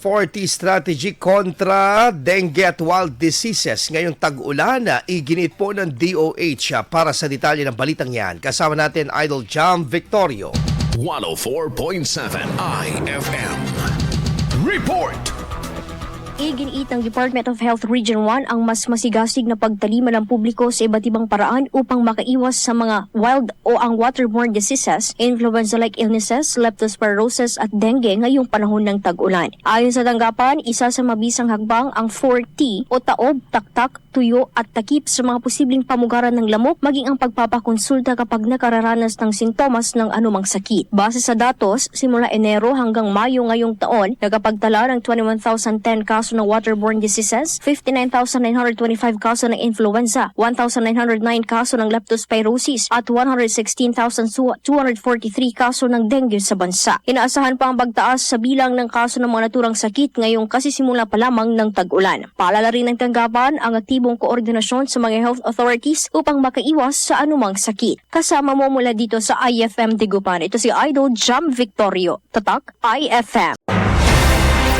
40 strategy kontra dengue at wild diseases ngayong tag-ulan na iginit po ng DOH ah, para sa detalye ng balitang yan. Kasama natin Idol Jam Victorio. 104.7 IFM. Report! Iginiit ng Department of Health Region 1 ang mas masigasig na pagtalima ng publiko sa iba't ibang paraan upang makaiwas sa mga wild o ang waterborne diseases, influenza-like illnesses, leptospirosis at dengue ngayong panahon ng tag-ulan. Ayon sa tanggapan, isa sa mabisang hagbang ang 4T o taob, taktak, tuyo at takip sa mga posibleng pamugaran ng lamok maging ang pagpapakonsulta kapag nakararanas ng sintomas ng anumang sakit. Base sa datos, simula Enero hanggang Mayo ngayong taon, nagapagtala ng 21,010 kaso ng waterborne diseases, 59,925 kaso ng influenza, 1,909 kaso ng leptospirosis at 116,243 kaso ng dengue sa bansa. Inaasahan pa ang pagtaas sa bilang ng kaso ng mga naturang sakit ngayong kasisimula pa lamang ng tag-ulan. Paalala rin ng tanggapan ang aktibong koordinasyon sa mga health authorities upang makaiwas sa anumang sakit. Kasama mo mula dito sa IFM Tigupan. Ito si Idol Jam Victorio. Tatak IFM.